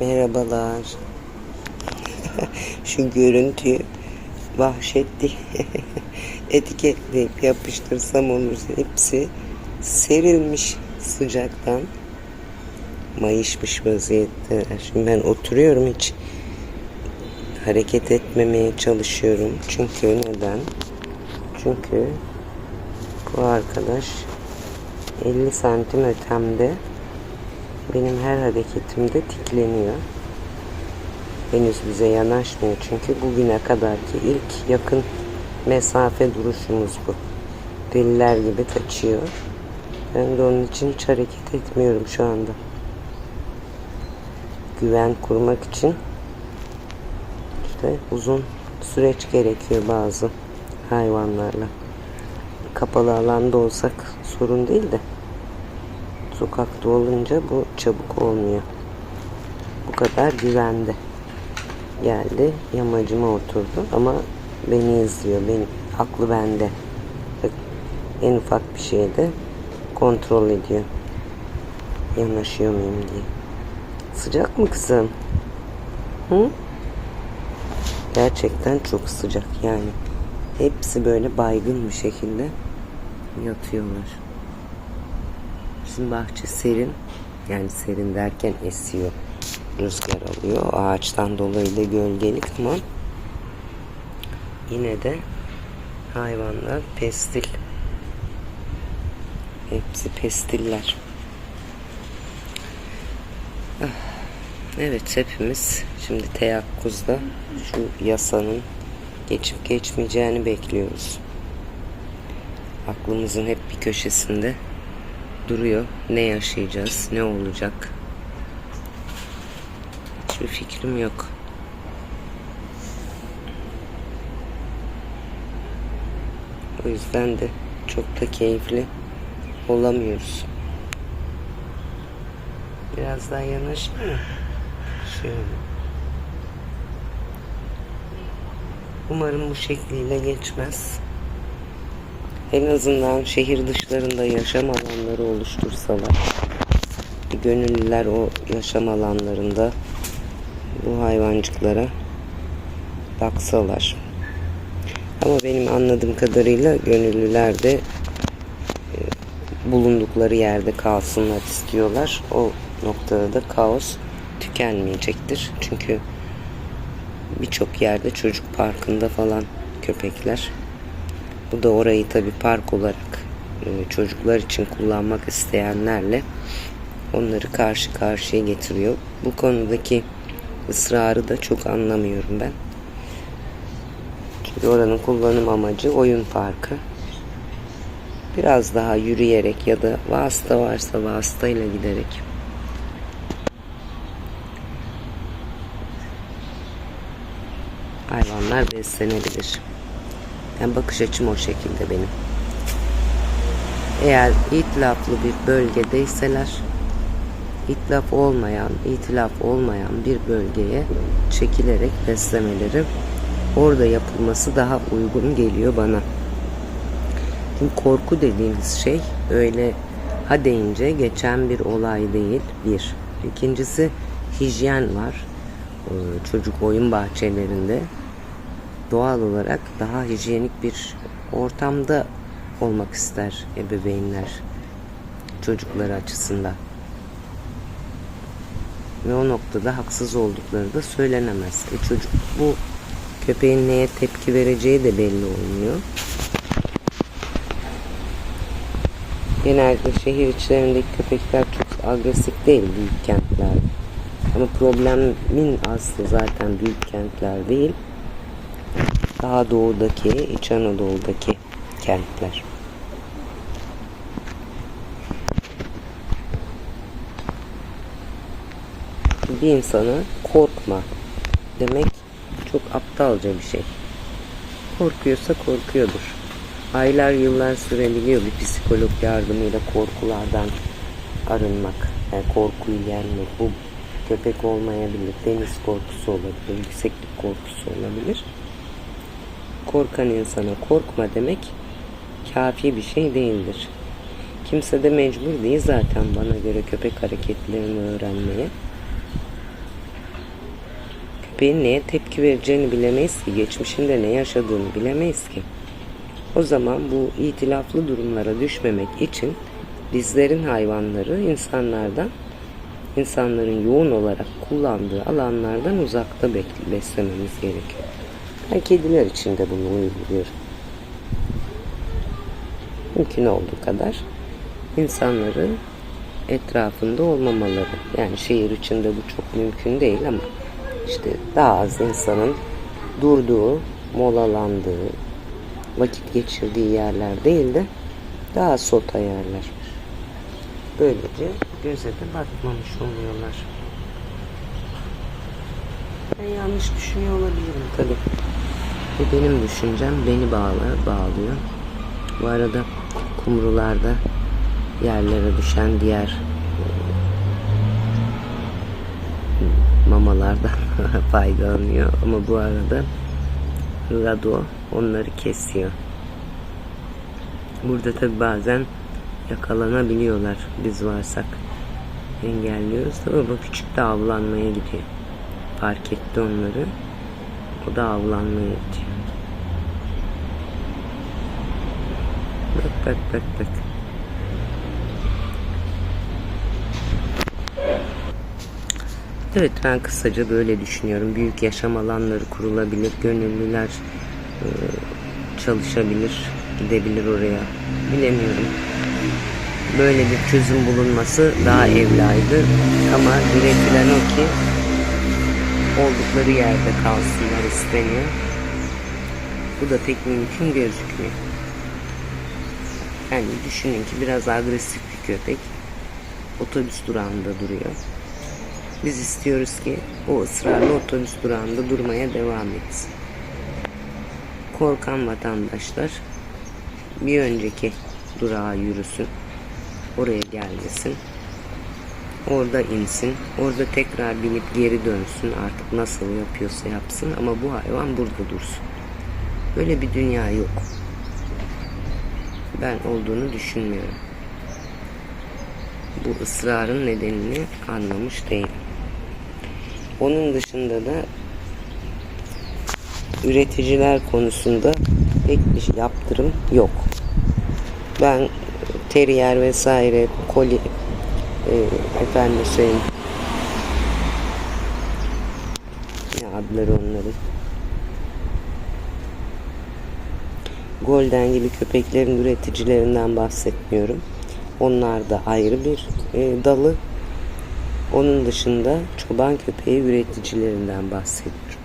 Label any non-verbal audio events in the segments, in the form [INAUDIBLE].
Merhabalar. [LAUGHS] Şu görüntüyü vahşetli [LAUGHS] etiketleyip yapıştırsam olur. Hepsi serilmiş sıcaktan. Mayışmış vaziyette. Şimdi ben oturuyorum hiç hareket etmemeye çalışıyorum. Çünkü neden? Çünkü bu arkadaş 50 santim ötemde benim her hareketimde tikleniyor. Henüz bize yanaşmıyor çünkü bugüne kadarki ilk yakın mesafe duruşumuz bu. Deliler gibi kaçıyor. Ben de onun için hiç hareket etmiyorum şu anda. Güven kurmak için işte uzun süreç gerekiyor bazı hayvanlarla. Kapalı alanda olsak sorun değil de sokakta olunca bu çabuk olmuyor. Bu kadar güvende. Geldi yamacıma oturdu ama beni izliyor. Benim aklı bende. En ufak bir şeyde kontrol ediyor. Yanaşıyor muyum diye. Sıcak mı kızım? Hı? Gerçekten çok sıcak yani. Hepsi böyle baygın bir şekilde yatıyorlar. Bizim bahçe serin. Yani serin derken esiyor. Rüzgar alıyor. Ağaçtan dolayı da gölgelik ama yine de hayvanlar pestil. Hepsi pestiller. Ah, Evet hepimiz şimdi teyakkuzda şu yasanın geçip geçmeyeceğini bekliyoruz. Aklımızın hep bir köşesinde duruyor. Ne yaşayacağız? Ne olacak? Hiçbir fikrim yok. O yüzden de çok da keyifli olamıyoruz. Biraz daha yanaşayım mı? Şöyle. Umarım bu şekliyle geçmez. En azından şehir dışlarında yaşam alanları oluştursalar. Gönüllüler o yaşam alanlarında bu hayvancıklara baksalar. Ama benim anladığım kadarıyla gönüllüler de e, bulundukları yerde kalsınlar istiyorlar. O noktada da kaos tükenmeyecektir. Çünkü birçok yerde çocuk parkında falan köpekler. Bu da orayı tabi park olarak e, çocuklar için kullanmak isteyenlerle onları karşı karşıya getiriyor. Bu konudaki ısrarı da çok anlamıyorum ben. Çünkü oranın kullanım amacı oyun parkı. Biraz daha yürüyerek ya da vasıta varsa vasıtayla giderek hayvanlar beslenebilir. Yani bakış açım o şekilde benim. Eğer itilaflı bir bölgedeyseler itilaf olmayan, itilaf olmayan bir bölgeye çekilerek beslemeleri orada yapılması daha uygun geliyor bana. Şimdi korku dediğimiz şey öyle ha deyince geçen bir olay değil bir. İkincisi hijyen var. Ee, Çocuk oyun bahçelerinde doğal olarak daha hijyenik bir ortamda olmak ister ebeveynler çocukları açısından. Ve o noktada haksız oldukları da söylenemez. E çocuk bu köpeğin neye tepki vereceği de belli olmuyor. Genelde şehir içlerindeki köpekler çok agresif değil büyük kentlerde. Ama problemin aslı zaten büyük kentler değil. Daha doğudaki, İç Anadolu'daki kentler. Bir insana korkma demek çok aptalca bir şey. Korkuyorsa korkuyordur. Aylar yıllar sürebiliyor bir psikolog yardımıyla korkulardan arınmak. Yani korkuyu yenmek. Bu köpek olmayabilir. Deniz korkusu olabilir. Yükseklik korkusu olabilir. Korkan insana korkma demek kafi bir şey değildir. Kimse de mecbur değil zaten bana göre köpek hareketlerini öğrenmeye. köpeğin neye tepki vereceğini bilemeyiz ki. Geçmişinde ne yaşadığını bilemeyiz ki. O zaman bu itilaflı durumlara düşmemek için bizlerin hayvanları insanlardan insanların yoğun olarak kullandığı alanlardan uzakta beslememiz gerekiyor. Ben kediler için de bunu uyguluyorum. Mümkün olduğu kadar insanların etrafında olmamaları. Yani şehir içinde bu çok mümkün değil ama işte daha az insanın durduğu, molalandığı, vakit geçirdiği yerler değil de daha sota yerler. Böylece göze de batmamış oluyorlar. Ben yanlış düşünüyor olabilirim tabii. Ve benim düşüncem beni bağlar, bağlıyor. Bu arada kumrularda yerlere düşen diğer e, mamalardan [LAUGHS] faydalanıyor. Ama bu arada Rado onları kesiyor. Burada tabi bazen yakalanabiliyorlar biz varsak. Engelliyoruz. Tabi bu küçük de avlanmaya gidiyor. Fark etti onları. O da avlanmaya gidiyor. Bak bak bak bak. Evet ben kısaca böyle düşünüyorum. Büyük yaşam alanları kurulabilir. Gönüllüler e, çalışabilir. Gidebilir oraya. Bilemiyorum. Böyle bir çözüm bulunması daha evlaydı. Ama üretilen o ki oldukları yerde kalsınlar isteniyor. Bu da pek mümkün gözükmüyor. Yani düşünün ki biraz agresif bir köpek otobüs durağında duruyor. Biz istiyoruz ki o ısrarlı otobüs durağında durmaya devam etsin. Korkan vatandaşlar bir önceki durağa yürüsün. Oraya gelmesin. Orada insin. Orada tekrar binip geri dönsün. Artık nasıl yapıyorsa yapsın ama bu hayvan burada dursun. Böyle bir dünya yok. Ben olduğunu düşünmüyorum. Bu ısrarın nedenini anlamış değilim. Onun dışında da üreticiler konusunda pek bir yaptırım yok. Ben teriyer vesaire koli e, efendim söyleyeyim ne adları onların Golden gibi köpeklerin üreticilerinden bahsetmiyorum. Onlar da ayrı bir e, dalı. Onun dışında çoban köpeği üreticilerinden bahsediyorum.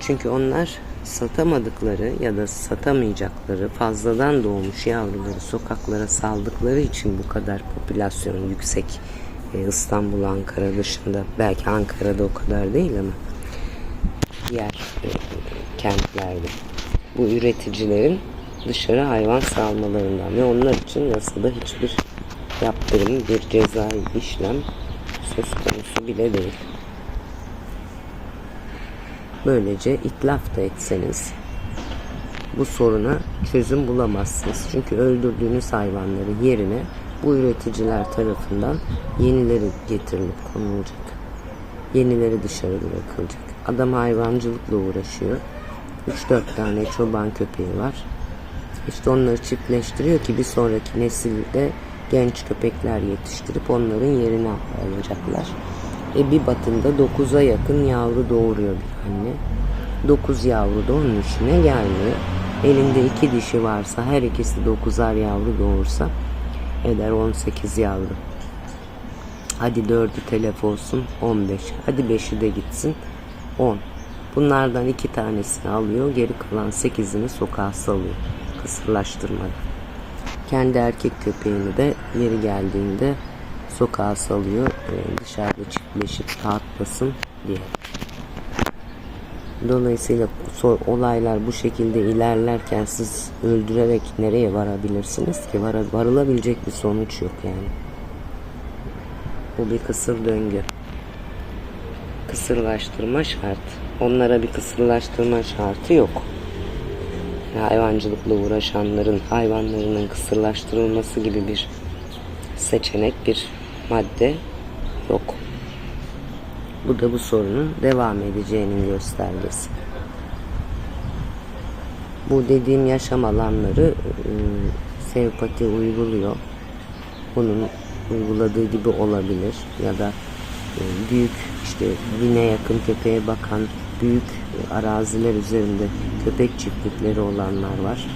Çünkü onlar satamadıkları ya da satamayacakları fazladan doğmuş yavruları sokaklara saldıkları için bu kadar popülasyon yüksek e, İstanbul, Ankara dışında belki Ankara'da o kadar değil ama diğer e, kentlerde bu üreticilerin dışarı hayvan salmalarından ve onlar için yasada hiçbir yaptırım, bir cezai işlem söz konusu bile değil. Böylece itlaf da etseniz bu soruna çözüm bulamazsınız. Çünkü öldürdüğünüz hayvanların yerine bu üreticiler tarafından yenileri getirilip konulacak. Yenileri dışarı bırakılacak. Adam hayvancılıkla uğraşıyor. 3-4 tane çoban köpeği var. İşte onları çiftleştiriyor ki bir sonraki nesilde genç köpekler yetiştirip onların yerini alacaklar. E bir batında 9'a yakın yavru doğuruyor bir anne. 9 yavru da onun işine gelmiyor. Elinde iki dişi varsa her ikisi 9'ar yavru doğursa eder 18 yavru. Hadi 4'ü telef olsun 15. Hadi 5'i de gitsin 10. Bunlardan iki tanesini alıyor. Geri kalan 8'ini sokağa salıyor. Kısırlaştırmadan. Kendi erkek köpeğini de yeri geldiğinde sokağa salıyor. e, Dışarıda çiftleşip rahatlasın diye. Dolayısıyla olaylar bu şekilde ilerlerken siz öldürerek nereye varabilirsiniz ki? Var varılabilecek bir sonuç yok yani. Bu bir kısır döngü. Kısırlaştırma şart. Onlara bir kısırlaştırma şartı yok. Hayvancılıkla uğraşanların hayvanlarının kısırlaştırılması gibi bir seçenek, bir madde yok. Bu da bu sorunun devam edeceğinin göstergesi. Bu dediğim yaşam alanları e, sempati uyguluyor. Bunun uyguladığı gibi olabilir ya da e, büyük işte bine yakın köpeğe bakan büyük araziler üzerinde köpek çiftlikleri olanlar var.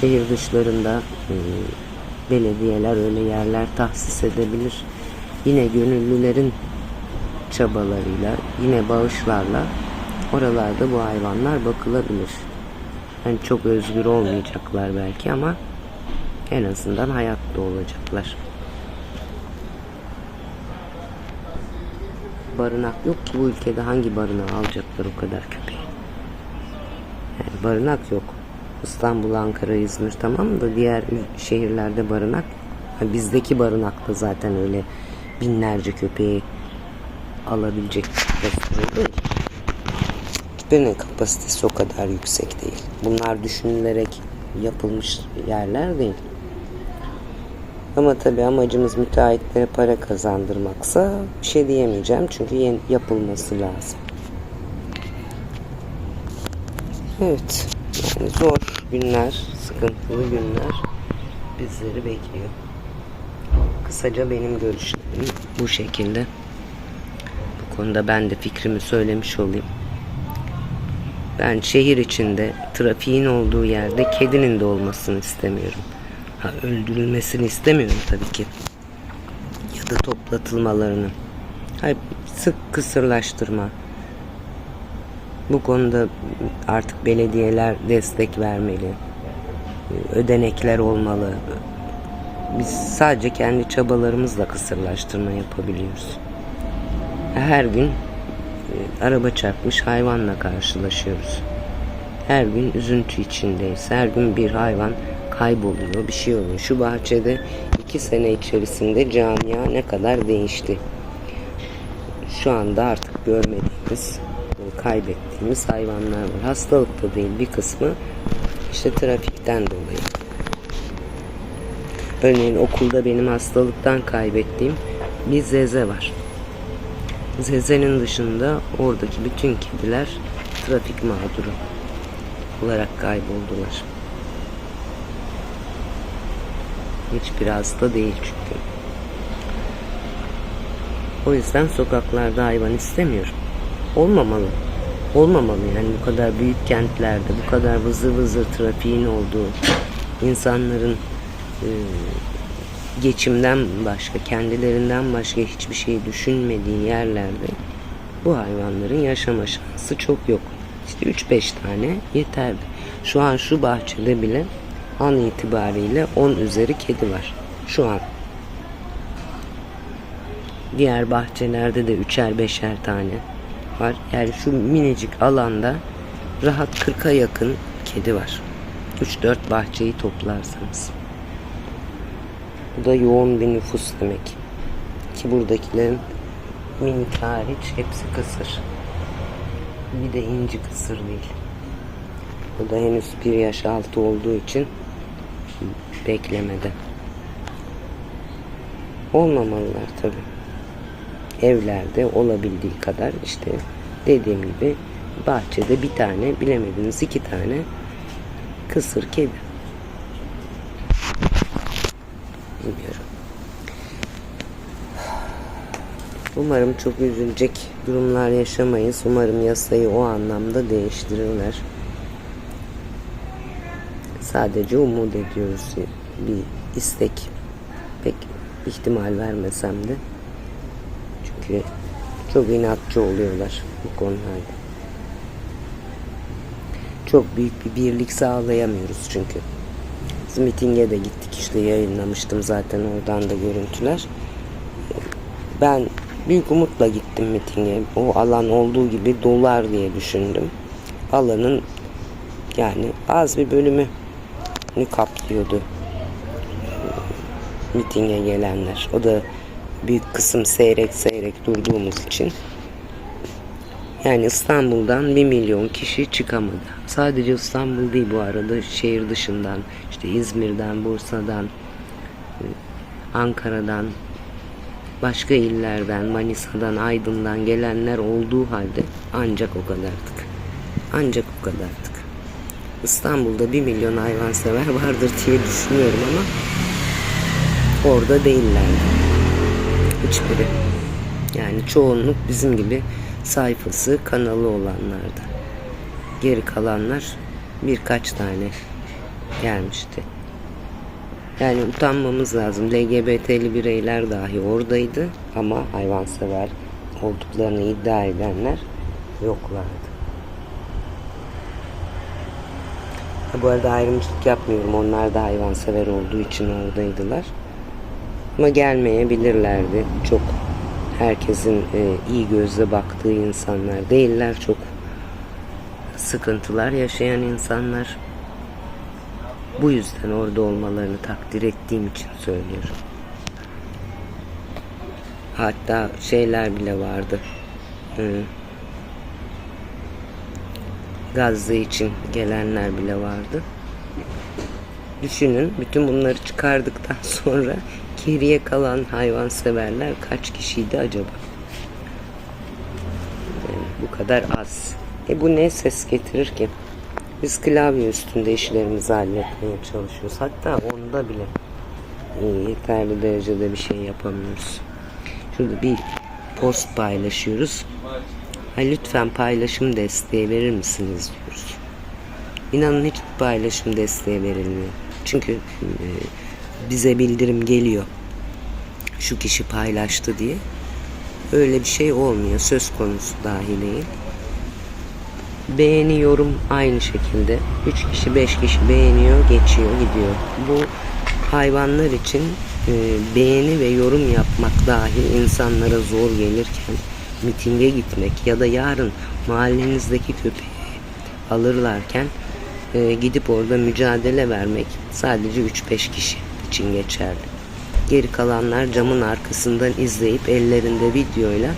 Şehir dışlarında e, belediyeler öyle yerler tahsis edebilir. Yine gönüllülerin çabalarıyla, yine bağışlarla oralarda bu hayvanlar bakılabilir. Yani çok özgür olmayacaklar belki ama en azından hayatta olacaklar. Barınak yok ki bu ülkede hangi barınağı alacaklar o kadar köpeği? Yani barınak yok. İstanbul, Ankara, İzmir tamam da diğer şehirlerde barınak. Bizdeki barınakta zaten öyle binlerce köpeği alabilecek kapasite. Hiçbirinin kapasitesi o kadar yüksek değil. Bunlar düşünülerek yapılmış yerler değil. Ama tabii amacımız müteahhitlere para kazandırmaksa bir şey diyemeyeceğim çünkü yeni yapılması lazım. Evet, yani zor günler, sıkıntılı günler bizleri bekliyor. Kısaca benim görüşlerim bu şekilde. Bu konuda ben de fikrimi söylemiş olayım. Ben şehir içinde trafiğin olduğu yerde kedinin de olmasını istemiyorum. Ha, öldürülmesini istemiyorum tabii ki. Ya da toplatılmalarını. Hayır, sık kısırlaştırma. Bu konuda artık belediyeler destek vermeli. Ödenekler olmalı. Biz sadece kendi çabalarımızla kısırlaştırma yapabiliyoruz. Her gün e, araba çarpmış hayvanla karşılaşıyoruz. Her gün üzüntü içindeyiz. Her gün bir hayvan kayboluyor, bir şey oluyor. Şu bahçede iki sene içerisinde camia ne kadar değişti. Şu anda artık görmediğimiz, kaybettiğimiz hayvanlar var. Hastalık da değil bir kısmı işte trafikten dolayı. Örneğin okulda benim hastalıktan kaybettiğim bir zeze var. Zeze'nin dışında oradaki bütün kediler trafik mağduru olarak kayboldular. Hiçbir hasta değil çünkü. O yüzden sokaklarda hayvan istemiyorum. Olmamalı. Olmamalı yani bu kadar büyük kentlerde, bu kadar vızır vızır trafiğin olduğu, insanların e, geçimden başka, kendilerinden başka hiçbir şey düşünmediği yerlerde bu hayvanların yaşama şansı çok yok. İşte 3-5 tane yeterli. Şu an şu bahçede bile an itibariyle 10 üzeri kedi var. Şu an. Diğer bahçelerde de üçer beşer tane var. Yani şu minicik alanda rahat 40'a yakın kedi var. 3-4 bahçeyi toplarsanız. Bu da yoğun bir nüfus demek. Ki buradakilerin minik hariç hepsi kısır. Bir de inci kısır değil. Bu da henüz bir yaş altı olduğu için beklemede. Olmamalılar tabi. Evlerde olabildiği kadar işte dediğim gibi bahçede bir tane bilemediniz iki tane kısır kedi. Bilmiyorum. Umarım çok üzülecek durumlar yaşamayız. Umarım yasayı o anlamda değiştirirler. Sadece umut ediyoruz bir istek. Pek ihtimal vermesem de. Çünkü çok inatçı oluyorlar bu konularda. Çok büyük bir birlik sağlayamıyoruz çünkü. Biz de gittik işte yayınlamıştım zaten oradan da görüntüler. Ben büyük umutla gittim mitinge. O alan olduğu gibi dolar diye düşündüm. Alanın yani az bir bölümü kaplıyordu mitinge gelenler. O da büyük kısım seyrek seyrek durduğumuz için. Yani İstanbul'dan bir milyon kişi çıkamadı. Sadece İstanbul değil bu arada şehir dışından işte İzmir'den, Bursa'dan, Ankara'dan başka illerden, Manisa'dan, Aydın'dan gelenler olduğu halde ancak o kadardık. Ancak o kadardık. İstanbul'da bir milyon hayvansever vardır diye düşünüyorum ama orada değillerdi. Hiçbiri. Yani çoğunluk bizim gibi sayfası, kanalı olanlardı. Geri kalanlar birkaç tane gelmişti. Yani utanmamız lazım. LGBT'li bireyler dahi oradaydı ama hayvansever olduklarını iddia edenler yoklardı. Ha, bu arada ayrımcılık yapmıyorum. Onlar da hayvansever olduğu için oradaydılar. Ama gelmeyebilirlerdi. Çok herkesin e, iyi gözle baktığı insanlar değiller. Çok sıkıntılar yaşayan insanlar. Bu yüzden orada olmalarını takdir ettiğim için söylüyorum. Hatta şeyler bile vardı. Ee, Gazze için gelenler bile vardı. Düşünün bütün bunları çıkardıktan [LAUGHS] sonra geriye kalan hayvanseverler kaç kişiydi acaba? Yani bu kadar az. E bu ne ses getirir ki? Biz klavye üstünde işlerimizi halletmeye çalışıyoruz. Hatta onda bile yeterli derecede bir şey yapamıyoruz. Şurada bir post paylaşıyoruz. Ha, lütfen paylaşım desteği verir misiniz diyoruz. İnanın hiç paylaşım desteği verilmiyor. Çünkü e, bize bildirim geliyor. Şu kişi paylaştı diye. Öyle bir şey olmuyor. Söz konusu dahi değil. Beğeni yorum aynı şekilde. 3 kişi 5 kişi beğeniyor geçiyor gidiyor. Bu hayvanlar için e, beğeni ve yorum yapmak dahi insanlara zor gelirken mitinge gitmek ya da yarın mahallenizdeki köpeği alırlarken e, gidip orada mücadele vermek sadece 3-5 kişi için geçerli. Geri kalanlar camın arkasından izleyip ellerinde videoyla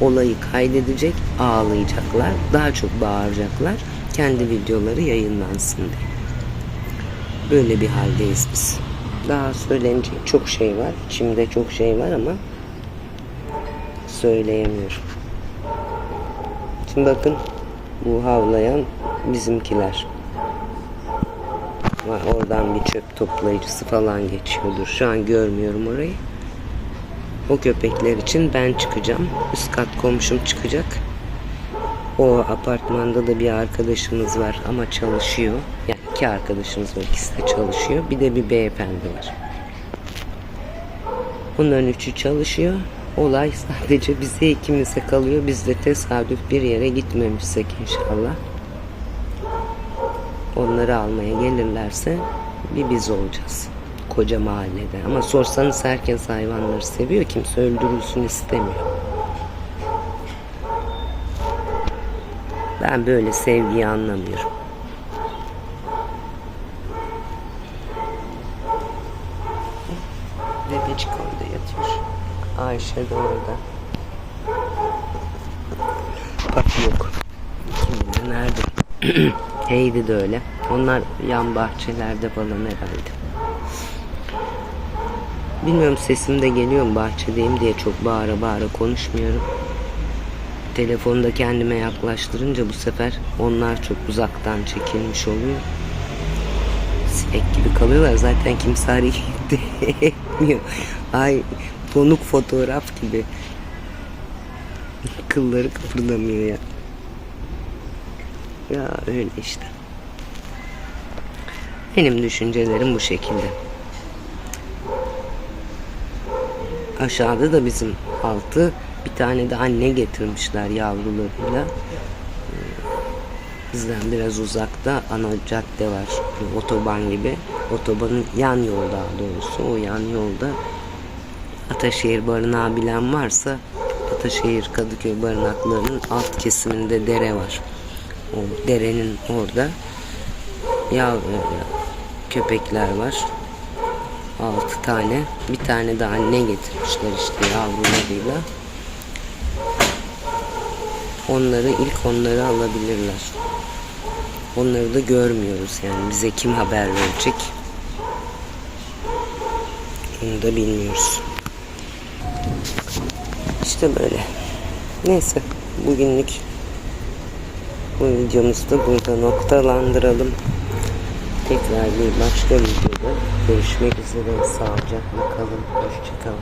olayı kaydedecek, ağlayacaklar, daha çok bağıracaklar. Kendi videoları yayınlansın diye. Böyle bir haldeyiz biz. Daha söylenecek çok şey var. İçimde çok şey var ama söyleyemiyorum. Şimdi bakın bu havlayan bizimkiler. Var, Oradan bir çöp toplayıcısı falan geçiyordur. Şu an görmüyorum orayı. O köpekler için ben çıkacağım. Üst kat komşum çıkacak. O apartmanda da bir arkadaşımız var ama çalışıyor. Yani iki arkadaşımız var. ikisi de çalışıyor. Bir de bir beyefendi var. Bunların üçü çalışıyor. Olay sadece bize ikimize kalıyor. Biz de tesadüf bir yere gitmemişsek inşallah. Onları almaya gelirlerse bir biz olacağız. Koca mahallede. Ama sorsanız herkes hayvanları seviyor. Kimse öldürülsün istemiyor. Ben böyle sevgiyi anlamıyorum. Bebecik orada yatıyor. Ayşe de orada. Bak yok. Kim nerede? [CLEARS THROAT] Heidi de öyle. Onlar yan bahçelerde falan herhalde. Bilmiyorum sesim de geliyor mu bahçedeyim diye çok bağıra bağıra konuşmuyorum. Telefonu da kendime yaklaştırınca bu sefer onlar çok uzaktan çekilmiş oluyor. Sinek gibi kalıyorlar zaten kimse hareket [LAUGHS] etmiyor. Ay donuk fotoğraf gibi. Kılları kıpırdamıyor ya. Ya öyle işte. Benim düşüncelerim bu şekilde. Aşağıda da bizim altı bir tane de anne getirmişler yavrularıyla. Ee, Bizden biraz uzakta ana cadde var. Otoban gibi. Otobanın yan yol daha doğrusu. O yan yolda Ataşehir barınağı bilen varsa Ataşehir Kadıköy barınaklarının alt kesiminde dere var. O derenin orada yav köpekler var. Altı tane. Bir tane de anne getirmişler işte yavrularıyla. Onları ilk onları alabilirler. Onları da görmüyoruz yani bize kim haber verecek? Onu da bilmiyoruz. İşte böyle. Neyse bugünlük bu videomuzu da burada noktalandıralım. Tekrar bir başka videoda görüşmek üzere. Sağlıcakla kalın. Hoşçakalın.